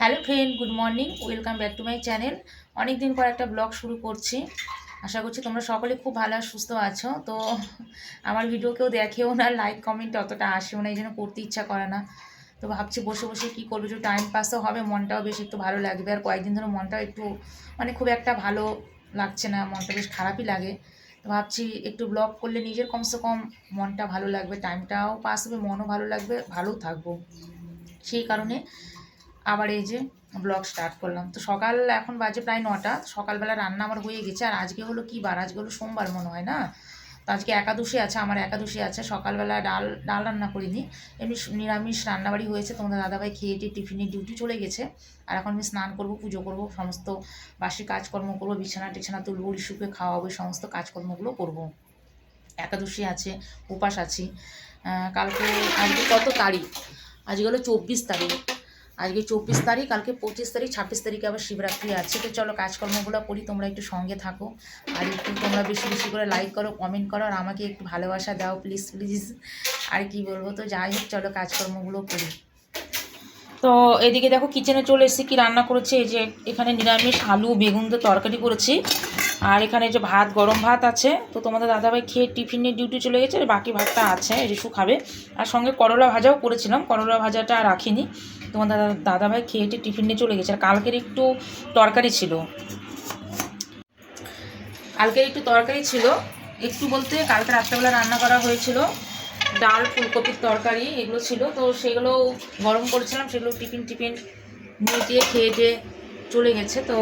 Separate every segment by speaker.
Speaker 1: Hello friend, good morning, welcome back to my channel. অনেক দিন পর একটা ব্লগ শুরু করছি। আশা করছি তোমরা সকলে খুব ভালো আর সুস্থ আছো। তো আমার ভিডিও কেউ দেখেও না, লাইক, কমেন্ট অতটা আসেও না, এই জন্য করতে ইচ্ছা করে না। তো ভাবছি বসে বসে কী করব, একটু টাইম পাসও হবে, মনটাও বেশ একটু ভালো লাগবে। আর কয়েকদিন ধরে মনটাও একটু মানে খুব একটা ভালো লাগছে না, মনটা বেশ খারাপই লাগে। তো ভাবছি একটু ব্লগ করলে নিজের কমসে কম মনটা ভালো লাগবে টাইমটাও পাস হবে, মনও ভালো লাগবে, ভালোও থাকব। সেই কারণে আবার এই যে ব্লগ স্টার্ট করলাম। তো সকাল এখন বাজে প্রায় নটা, সকালবেলা রান্না আমার হয়ে গেছে। আর আজকে হলো কি বার? আজকে হলো সোমবার মনে হয় না? তো আজকে একাদশী আছে, আমার একাদশী আছে। সকালবেলা ডাল ডাল রান্না করিনি। এমনি নিরামিষ রান্নাবাড়ি হয়েছে। তোমাদের দাদাভাই খেয়ে টিয়ে টিফিনে ডিউটি চলে গেছে। আর এখন আমি স্নান করব, পুজো করব, সমস্ত বাসি কাজকর্ম করব, বিছানা টিছানা তুলবো রিসুকে খাওয়াবো, সমস্ত কাজকর্মগুলো করব। একাদশী আছে, উপাস আছি। কালকে, আজকে কত তারিখ? আজকে হলো চব্বিশ তারিখ। আজকে চব্বিশ তারিখ, কালকে পঁচিশ তারিখ, ছাব্বিশ তারিখে আবার শিবরাত্রি আছে। তো চলো কাজকর্মগুলো করি, তোমরা একটু সঙ্গে থাকো। আর একটু তোমরা বেশি বেশি করে লাইক করো কমেন্ট করো, আর আমাকে একটু ভালোবাসা দাও প্লিজ প্লিজ আর কি বলব, তো যাই হোক, চলো কাজকর্মগুলো করি। তো এদিকে দেখো কিচেনে চলে এসেছি, কি রান্না করেছে? এই যে এখানে নিরামিষ আলু, বেগুন দিয়ে তরকারি করেছি। আর এখানে যে ভাত, গরম ভাত আছে। তো তোমাদের দাদাভাই খেয়ে টিফিনে ডিউটি চলে গেছে, আর বাকি ভাতটা আছে রিসু খাবে। আর সঙ্গে করলা ভাজাও করেছিলাম, করলা ভাজাটা রাখিনি। তোমাদের দাদা, দাদাভাই খেয়ে টিয়ে টিফিন নিয়ে চলে গেছে। আর কালকের একটু তরকারি ছিল। কালকের একটু তরকারি ছিল। একটু বলতে কালকে রাত্রেবেলা রান্না করা হয়েছিল। ডাল, ফুলকপির তরকারি এগুলো ছিল। তো সেগুলো গরম করেছিলাম, সেগুলো টিফিন টিফিন নিয়ে দিয়ে খেয়ে দিয়ে চলে গেছে। তো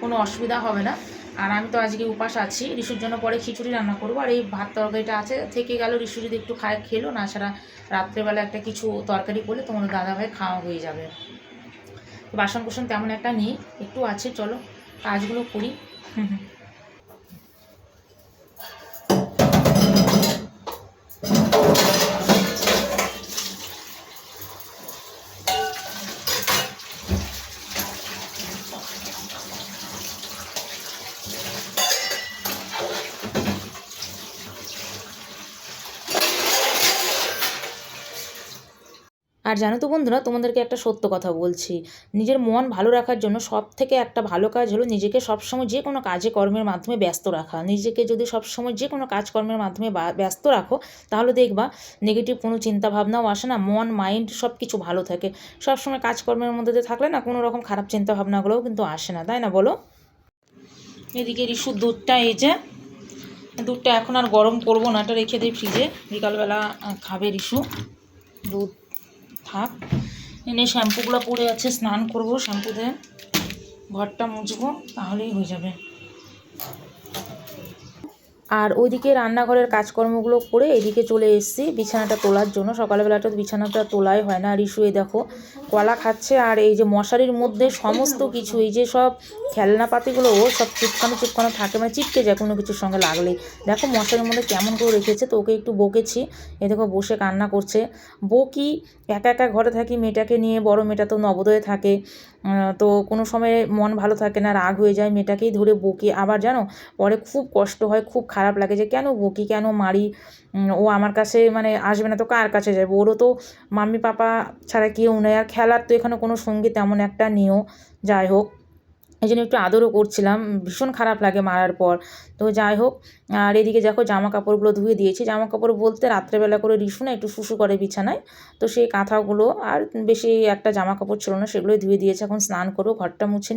Speaker 1: কোনো অসুবিধা হবে না। আর আমি তো আজকে উপাস আছি রিসুর জন্য পরে খিচুড়ি রান্না করব। আর এই ভাত তরকারিটা আছে, থেকে গেল রিসু যদি একটু খায়, খেলো, না ছাড়া রাত্রেবেলা একটা কিছু তরকারি করলে তোমাদের দাদাভাই খাওয়া হয়ে যাবে। বাসন কুসন তেমন একটা নেই, একটু আছে, চলো, কাজগুলো করি। হুম আর জানো তো বন্ধুরা, তোমাদেরকে একটা সত্য কথা বলছি। নিজের মন ভালো রাখার জন্য সব থেকে একটা ভালো কাজ হলো নিজেকে সবসময় যে কোনো কাজে কর্মের মাধ্যমে ব্যস্ত রাখা। নিজেকে যদি সবসময় যে কোনো কাজকর্মের মাধ্যমে ব্যস্ত রাখো, তাহলে দেখবা নেগেটিভ কোনো চিন্তা ভাবনাও আসে না, মন মাইন্ড সব কিছু ভালো থাকে। সবসময় কাজকর্মের মধ্যে থাকলে না কোনো রকম খারাপ চিন্তা ভাবনাগুলোও কিন্তু আসে না, তাই না বলো? এদিকে রিসুর দুধটা এই যে, দুধটা এখন আর গরম করব না, এটা রেখে দিই ফ্রিজে। বিকালবেলা খাবে রিসু দুধ। থাক। এনে শ্যাম্পুগুলো পড়ে আছে স্নান করব শ্যাম্পু দিয়ে ঘরটা মুছবো তাহলেই হয়ে যাবে। আর ওইদিকে রান্নাঘরের কাজকর্মগুলো করে এদিকে চলে এসেছি। বিছানাটা তোলার জন্য। সকালবেলাটা বিছানাটা তোলাই হয় না। এই দেখো, কলা খাচ্ছে আর এই যে মশারির মধ্যে সমস্ত কিছু, এই যে সব খেলনাপাতিগুলো ও সব চিপকানো চিপকানো থাকে মানে চিপকে যায় কোনো কিছুর সঙ্গে লাগলেই। দেখো, মশারির মধ্যে কেমন করে রেখেছে তো ওকে একটু বকেছি। এ দেখো, বসে কান্না করছে। বকি একা একা ঘরে থাকি? মেয়েটাকে নিয়ে বড় মেয়েটা তো নবোদয়ে থাকে। তো কোনো সময় মন ভালো থাকে না, রাগ হয়ে যায়, মেয়েটাকেই ধরে বকি। আবার জানো, পরে খুব কষ্ট হয়, খুব খারাপ লাগে যে কেন বকি, কেন মারি? ও আমার কাছে মানে আসবে না তো কার কাছে যাবে? ওরও তো মাম্মি পাপা ছাড়া কেউ নেই, আর খেলার তো এখানে কোনো সঙ্গী তেমন একটা নিয়েও যাই হোক এই জন্য একটু আদরও করছিলাম। ভীষণ খারাপ লাগে মারার পর। তো যাই হোক, আর এদিকে দেখো জামা কাপড়গুলো ধুয়ে দিয়েছি। জামা কাপড় বলতে রাত্রেবেলা করে রিসু না একটু শুশু করে বিছানায়। তো সেই কাঁথাগুলো আর বেশি একটা জামা কাপড় ছিল না, সেগুলোই ধুয়ে দিয়েছে। এখন স্নান করব, ঘরটা মুছে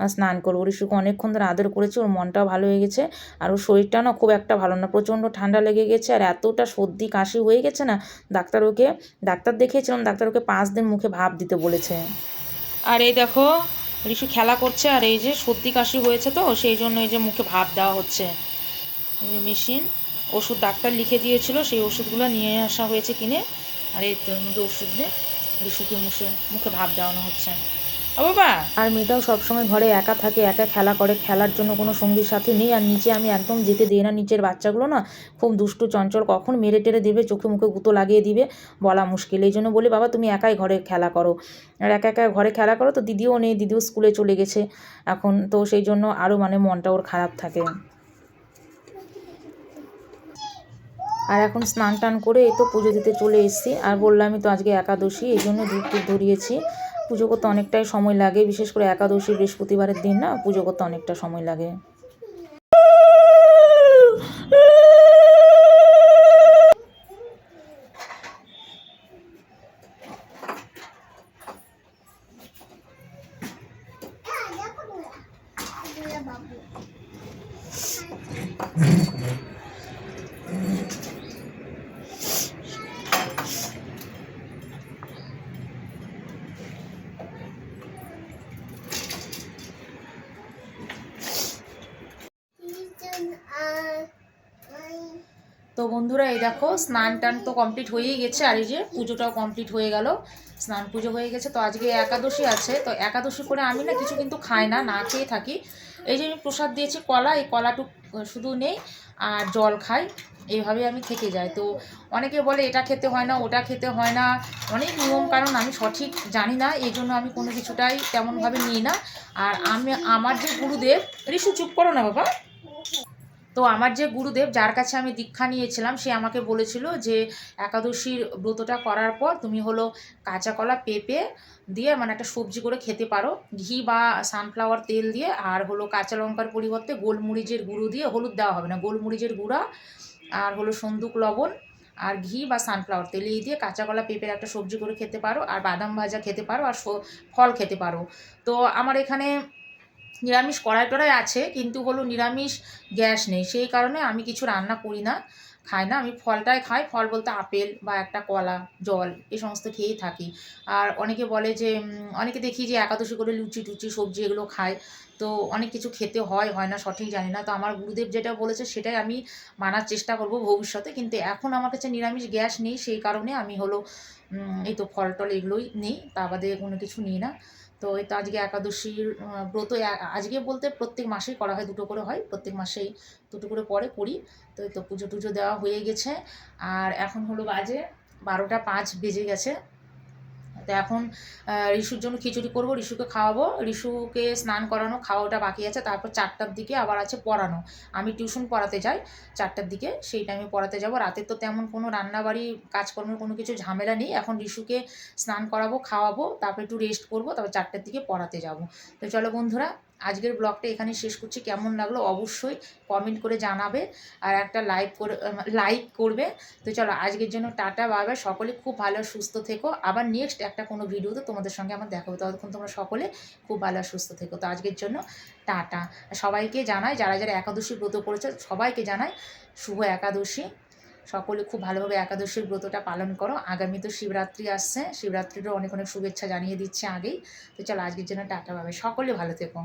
Speaker 1: আর স্নান করব। রিসুকে অনেকক্ষণ ধরে আদর করেছি, ওর মনটাও ভালো হয়ে গেছে। আর ওর শরীরটা না খুব একটা ভালো না, প্রচণ্ড ঠান্ডা লেগে গেছে। আর এতটা সর্দি কাশি হয়ে গেছে না, ডাক্তার ওকে, ডাক্তার দেখিয়েছিলাম, ডাক্তার ওকে পাঁচ দিন মুখে ভাব দিতে বলেছে। আর এই দেখো রিসু খেলা করছে আর এই যে সর্দি কাশি হয়েছে তো, সেই জন্য এই যে মুখে ভাব দেওয়া হচ্ছে। মেশিন, ওষুধ ডাক্তার লিখে দিয়েছিল, সেই ওষুধগুলো নিয়ে আসা হয়েছে কিনে। আর এই মধ্যে ওষুধ দিয়ে রিশুকে মুখে মুখে ভাব দেওয়ানো হচ্ছে। ও বাবা। আর মেয়েটাও সবসময় ঘরে একা থাকে, একা খেলা করে, খেলার জন্য কোনো সঙ্গীর সাথী নেই। আর নিচে আমি একদম যেতে দিই না। নিচের বাচ্চাগুলো না খুব দুষ্টু, চঞ্চল, কখন মেরে টেরে দেবে, চোখে মুখে গুঁতো লাগিয়ে দিবে, বলা মুশকিল। এই জন্য বলি, বাবা, তুমি একাই ঘরে খেলা করো। আর একা একা ঘরে খেলা করো তো দিদিও নেই, দিদিও স্কুলে চলে গেছে। এখন তো সেই জন্য আরও মানে মনটা ওর খারাপ থাকে। আর এখন স্নান টান করে এই তো পুজো দিতে চলে এসেছি। আর বললামই তো আজকে একাদশী, এই জন্য টুধ ধরিয়েছি। পুজো করতে অনেকটাই সময় লাগে, বিশেষ করে একাদশী, বৃহস্পতিবারের দিন, না? পুজো করতে অনেকটা সময় লাগে। তো বন্ধুরা, এই দেখো, স্নান টান তো কমপ্লিট হয়েই গেছে, আর এই যে পুজোটাও কমপ্লিট হয়ে গেল। স্নান পুজো হয়ে গেছে, তো আজকে একাদশী আছে, তো একাদশী করে আমি না কিছু কিন্তু খাই না না খেয়ে থাকি। এই যে আমি প্রসাদ দিয়েছি কলা, এই কলাটুক শুধু নেই, আর জল খাই এইভাবে আমি থেকে যাই। তো অনেকে বলে, এটা খেতে হয় না, ওটা খেতে হয় না, অনেক নিয়ম কারণ আমি সঠিক জানি না, এই জন্য আমি কোনো কিছুটাই তেমনভাবে নিই না। আর আমি, আমার যে গুরুদেব, ঋষু চুপ করো না বাবা। তো আমার যে গুরুদেব, যার কাছে আমি দীক্ষা নিয়েছিলাম, সে আমাকে বলেছিল যে, একাদশীর ব্রতটা করার পর তুমি হলো কাঁচা কলা পেঁপে দিয়ে মানে একটা সবজি করে খেতে পারো। ঘি বা সানফ্লাওয়ার তেল দিয়ে আর হলো কাঁচা লঙ্কার পরিবর্তে গোলমরিচের গুঁড়ো দিয়ে হলুদ দেওয়া হবে না, গোলমরিচের গুঁড়া আর হলো সন্দুক লবণ আর ঘি বা সানফ্লাওয়ার তেল এই দিয়ে কাঁচা কলা পেঁপের একটা সবজি করে খেতে পারো আর বাদাম ভাজা খেতে পারো আর ফল খেতে পারো। তো আমার এখানে নিরামিষ কড়াই টড়াই আছে, কিন্তু হলো নিরামিষ গ্যাস নেই। সেই কারণে আমি কিছু রান্না করি না, খাই না। আমি ফলটাই খাই, ফল বলতে আপেল বা একটা কলা, জল, এ সমস্ত খেয়েই থাকি। আর অনেকে বলে যে অনেকে দেখি যে একাদশী করে লুচি টুচি, সবজি এগুলো খায়। তো অনেক কিছু খেতে হয় হয় না সঠিক জানি না। তো আমার গুরুদেব যেটা বলেছে, সেটাই আমি মানার চেষ্টা করব ভবিষ্যতে। কিন্তু এখন আমার কাছে নিরামিষ গ্যাস নেই, সেই কারণে আমি হলো এই তো ফল টল এগুলোই নেই, তা বাদে কোনো কিছু নিই না। তো এই তো আজকে একাদশীর ব্রত আজকে বলতে প্রত্যেক মাসেই করা হয়, দুটো করে হয়, প্রত্যেক মাসেই দুটো করে পরে করি। তো তো পুজো টুজো দেওয়া হয়ে গেছে। আর এখন হলো বাজে বারোটা পাঁচ বেজে গেছে। তো এখন ঋষুর রিশুর জন্য খিচুড়ি করব, রিশুকে খাওয়াবো। রিশুকে স্নান করানো, খাওয়াটা বাকি আছে। তারপর চারটার দিকে আবার আছে পড়ানো। আমি টিউশন পড়াতে যাই চারটার দিকে, সেই টাইমে পড়াতে যাব। রাতে তো তেমন কোনো রান্নাবাড়ি, কাজকর্মের কোনো কিছু ঝামেলা নেই। এখন রিশুকে স্নান করাবো, খাওয়াবো, তারপর একটু রেস্ট করব, তারপর চারটার দিকে পড়াতে যাব। তো চলো বন্ধুরা আজকের ব্লগটা এখানে শেষ করছি। কেমন লাগল অবশ্যই কমেন্ট করে জানাবে আর একটা লাইক করে লাইক করবে। তো চলো, আজকের জন্য টাটা বাবা সকলে খুব ভালো সুস্থ থেকো। আবার নেক্সট একটা কোনো ভিডিওতে তোমাদের সঙ্গে আমার দেখা হবে। ততক্ষণ তোমরা সকলে খুব ভালো সুস্থ থেকো। তো আজকের জন্য টাটা। সবাইকে জানাই, যারা যারা একাদশী ব্রত করেছে, সবাইকে জানাই শুভ একাদশী। সকলে খুব ভালোভাবে একাদশীর ব্রতটা পালন করো। আগামী তো শিবরাত্রি আসছে, শিবরাত্রিরও অনেক অনেক শুভেচ্ছা জানিয়ে দিচ্ছে আগেই। তো চলো আজকের জন্য টাটা পাবে সকলে ভালো থেকো।